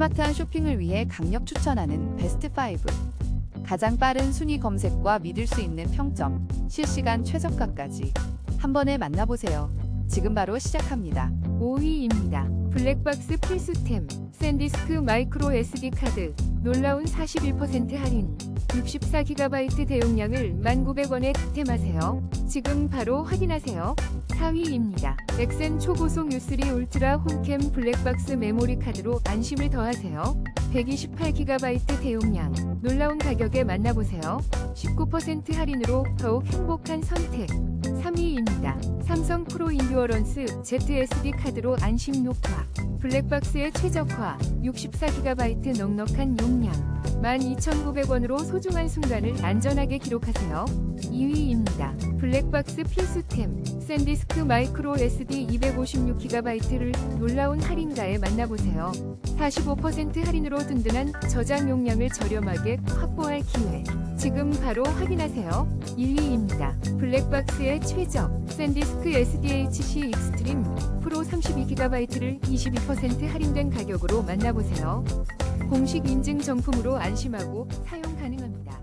스마트한 쇼핑을 위해 강력 추천하는 베스트 5. 가장 빠른 순위 검색과 믿을 수 있는 평점, 실시간 최저가까지 한 번에 만나보세요. 지금 바로 시작합니다. 5위입니다. 블랙박스 필수템 샌디스크 마이크로 SD 카드 놀라운 41% 할인 64GB 대용량을 1,900원에 득템하세요. 지금 바로 확인하세요. 4위입니다. 엑센 초고속 U3 울트라 홈캠 블랙박스 메모리 카드로 안심을 더하세요. 128GB 대용량 놀라운 가격에 만나보세요. 19% 할인으로 더욱 행복한 선택 3위입니다. 삼성 프로 인듀어런스 ZSD 카드로 안심 녹화 블랙박스의 최적화 64GB 넉넉한 용량 12,900원으로 소중한 순간을 안전하게 기록하세요. 2위입니다. 블랙박스 필수템 샌디스크 마이크로 SD 256GB를 놀라운 할인가에 만나보세요. 45% 할인으로 든든한 저장 용량을 저렴하게 확보할 기회. 지금 바로 확인하세요. 1위입니다. 블랙박스의 최적 샌디스크 SDHC 익스트림 프로 32GB를 22% 할인된 가격으로 만나보세요. 공식 인증 정품으로 안심하고 사용 가능합니다.